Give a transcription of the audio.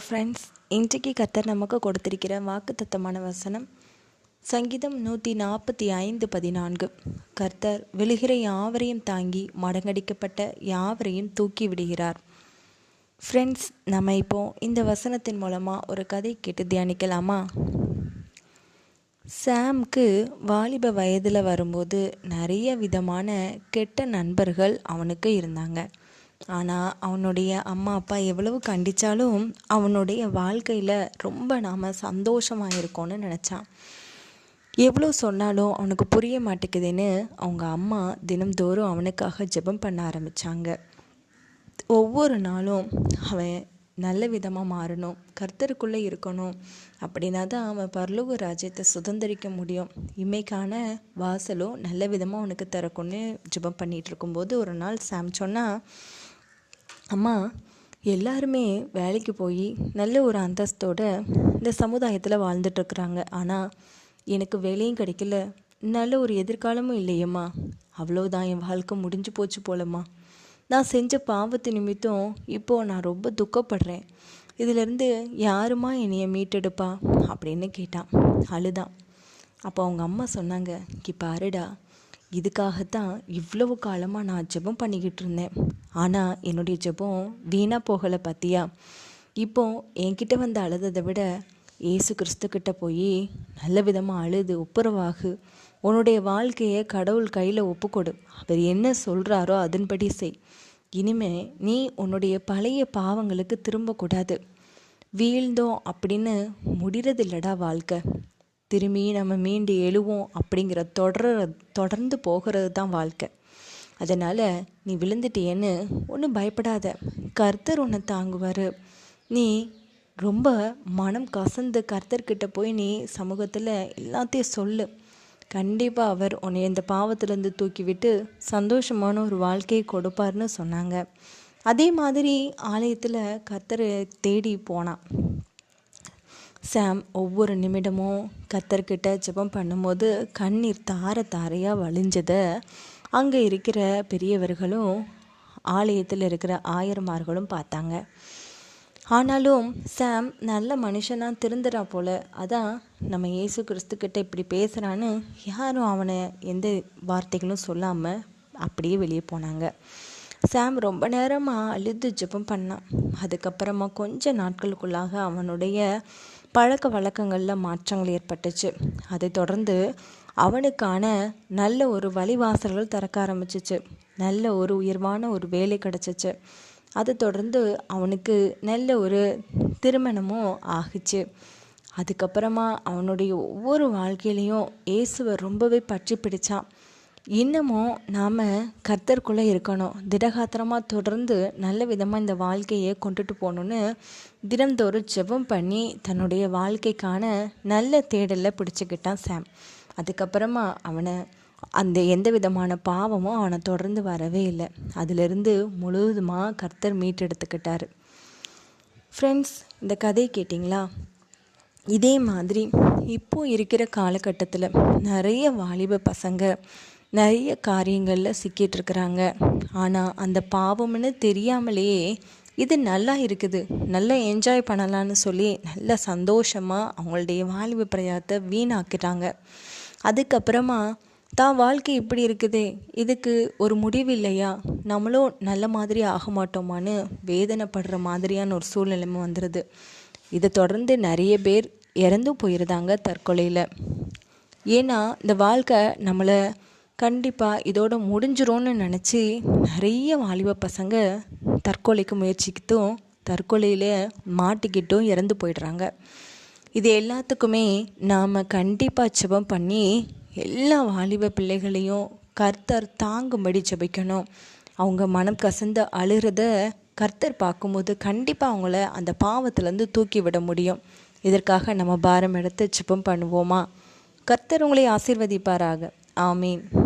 Friends இன்றைக்கு கர்த்தர் நமக்கு கொடுத்திருக்கிற வாக்குத்தத்தமான வசனம் சங்கீதம் நூற்றி நாற்பத்தி ஐந்து பதினான்கு. கர்த்தர் விழுகிற யாவரையும் தாங்கி மடங்கடிக்கப்பட்ட யாவரையும் தூக்கி விடுகிறார். ஃப்ரெண்ட்ஸ் நம்ம இப்போ இந்த வசனத்தின் மூலமாக ஒரு கதை கேட்டு தியானிக்கலாமா? சாம்க்கு வாலிப வயதில் வரும்போது நிறைய விதமான கெட்ட நண்பர்கள் அவனுக்கு இருந்தாங்க. ஆனால் அவனுடைய அம்மா அப்பா எவ்வளவு கண்டித்தாலும் அவனுடைய வாழ்க்கையில் ரொம்ப நாம் சந்தோஷமாக இருக்கோன்னு நினச்சான். எவ்வளோ சொன்னாலும் அவனுக்கு புரிய மாட்டேங்குதுன்னு அவங்க அம்மா தினம்தோறும் அவனுக்காக ஜெபம் பண்ண ஆரம்பித்தாங்க ஒவ்வொரு நாளும் அவன் நல்ல விதமாக மாறணும். கர்த்தருக்குள்ளே இருக்கணும். அப்படின்னா தான் அவன் பரலோக ராஜ்யத்தை சுதந்திரிக்க முடியும். இமைக்கான வாசலும் நல்ல விதமாக அவனுக்கு திறக்கும்னு ஜெபம் பண்ணிகிட்டு இருக்கும்போது ஒரு நாள் சாம் சொன்னால் அம்மா எல்லாருமே வேலைக்கு போய் நல்ல ஒரு அந்தஸ்தோட இந்த சமுதாயத்தில் வாழ்ந்துட்டுருக்குறாங்க ஆனால் எனக்கு வேலையும் கிடைக்கல. நல்ல ஒரு எதிர்காலமும் இல்லையம்மா. அவ்வளோதான் என் வாழ்க்கை முடிஞ்சு போச்சு போலம்மா. நான் செஞ்ச பாவத்து நிமித்தம் இப்போது நான் ரொம்ப துக்கப்படுறேன். இதிலேருந்து யாருமா என்னைய மீட்டெடுப்பா? அப்படின்னு கேட்டான். அழுதான். அப்போ அவங்க அம்மா சொன்னாங்க இங்கே பாருடா இதுக்காகத்தான் இவ்வளவு காலமாக நான் ஜெபம் பண்ணிக்கிட்டு இருந்தேன். ஆனால் என்னுடைய ஜெபம் வீணாக போகலை பார்த்தியா இப்போ என்கிட்ட வந்து அழுததை விட ஏசு கிறிஸ்துக்கிட்ட போய் நல்ல விதமாக அழுது ஒப்புரவாகு. உன்னுடைய வாழ்க்கையை கடவுள் கையில் ஒப்புக்கொடு. அவர் என்ன சொல்கிறாரோ அதன்படி செய். இனிமே நீ உன்னுடைய பழைய பாவங்களுக்கு திரும்பக்கூடாது. வீழ்ந்தோம் அப்படின்னு முடிகிறதில்லடா வாழ்க்கை. திரும்பி நம்ம மீண்டு எழுவோம் அப்படிங்கிற தொடர தொடர்ந்து போகிறது தான் வாழ்க்கை. அதனால் நீ விழுந்துட்டியேன்னு ஒன்றும் பயப்படாத. கர்த்தர் உன்னை தாங்குவார். நீ ரொம்ப மனம் கசந்து கர்த்தர்கிட்ட போய் நீ சமூகத்தில் எல்லாத்தையும் சொல்லு. கண்டிப்பாக அவர் உன்னை இந்த பாவத்திலேருந்து தூக்கிவிட்டு சந்தோஷமான ஒரு வாழ்க்கையை கொடுப்பார்னு சொன்னாங்க. அதே மாதிரி ஆலயத்தில் கர்த்தரை தேடி போனான். சாம் ஒவ்வொரு நிமிடமும் கத்தர்கிட்ட ஜெபம் பண்ணும்போது கண்ணீர் தார தாரையாக வழிஞ்சதை. அங்கே இருக்கிற பெரியவர்களும் ஆலயத்தில் இருக்கிற ஆயர்மார்களும் பார்த்தாங்க. ஆனாலும் சாம் நல்ல மனுஷனாக திருந்துறா போல. அதான் நம்ம இயேசு கிறிஸ்துக்கிட்ட இப்படி பேசுகிறான்னு யாரும் அவனை எந்த வார்த்தைகளும் சொல்லாமல் அப்படியே வெளியே போனாங்க. சாம் ரொம்ப நேரமாக அழுது ஜெபம் பண்ணான். அதுக்கப்புறமா கொஞ்ச நாட்களுக்குள்ளாக அவனுடைய பழக்க வழக்கங்களில் மாற்றங்கள் ஏற்பட்டுச்சு. அதை தொடர்ந்து அவனுக்கான நல்ல ஒரு வழிவாசல்கள் திறக்க ஆரம்பிச்சிச்சு. நல்ல ஒரு உயர்வான ஒரு வேலை கிடச்சிச்சு. அதை தொடர்ந்து அவனுக்கு நல்ல ஒரு திருமணமும் ஆகுச்சு. அதுக்கப்புறமா அவனுடைய ஒவ்வொரு வாழ்க்கையிலையும் இயேசுவை ரொம்பவே பற்றி பிடிச்சான். இன்னமும் நாம் கர்த்தருக்குள்ளே இருக்கணும். திடகாத்திரமாக தொடர்ந்து நல்ல விதமாக இந்த வாழ்க்கையை கொண்டுட்டு போகணுன்னு தினந்தோறும் ஜெபம் பண்ணி தன்னுடைய வாழ்க்கைக்கான நல்ல தேடலில் பிடிச்சிக்கிட்டான் சாம். அதுக்கப்புறமா அவனை அந்த எந்த விதமான பாவமும் அவனை தொடர்ந்து வரவே இல்லை. அதிலிருந்து முழுவதுமாக கர்த்தர் மீட்டெடுத்துக்கிட்டார். ஃப்ரெண்ட்ஸ் இந்த கதை கேட்டிங்களா? இதே மாதிரி இப்போ இருக்கிற காலகட்டத்தில் நிறைய வாலிப பசங்க நிறைய காரியங்களில் சிக்கிட்டு இருக்கிறாங்க. ஆனால் அந்த பாவம்னு தெரியாமலேயே இது நல்லா இருக்குது நல்லா என்ஜாய் பண்ணலான்னு சொல்லி நல்ல சந்தோஷமாக அவங்களுடைய வாலிப பிரயாத்தை வீணாக்கிட்டாங்க. அதுக்கப்புறமா தான் வாழ்க்கை இப்படி இருக்குதே இதுக்கு ஒரு முடிவு இல்லையா நம்மளும் நல்ல மாதிரி ஆக மாட்டோமான்னு வேதனைப்படுற மாதிரியான ஒரு சூழ்நிலைமை வந்துடுது இதை தொடர்ந்து நிறைய பேர் இறந்தும் போயிருந்தாங்க தற்கொலையில். ஏன்னா இந்த வாழ்க்கை நம்மளை கண்டிப்பாக இதோட முடிஞ்சிரும்னு நினச்சி நிறைய வாலிப பசங்க தற்கொலைக்கு முயற்சிக்கிட்டும் தற்கொலையில் மாட்டிக்கிட்டும் இறந்து போயிடுறாங்க. இது எல்லாத்துக்குமே நாம் கண்டிப்பாக ஜெபம் பண்ணி எல்லா வாலிப பிள்ளைகளையும் கர்த்தர் தாங்கும்படி ஜெபிக்கணும். அவங்க மனம் கசந்து அழுகிறத கர்த்தர் பார்க்கும்போது கண்டிப்பாக அவங்கள அந்த பாவத்திலேருந்து தூக்கி விட முடியும். இதற்காக நம்ம பாரம் எடுத்து ஜெபம் பண்ணுவோமா? கர்த்தர் உங்களை ஆசீர்வதிப்பாராக. ஆமீன்.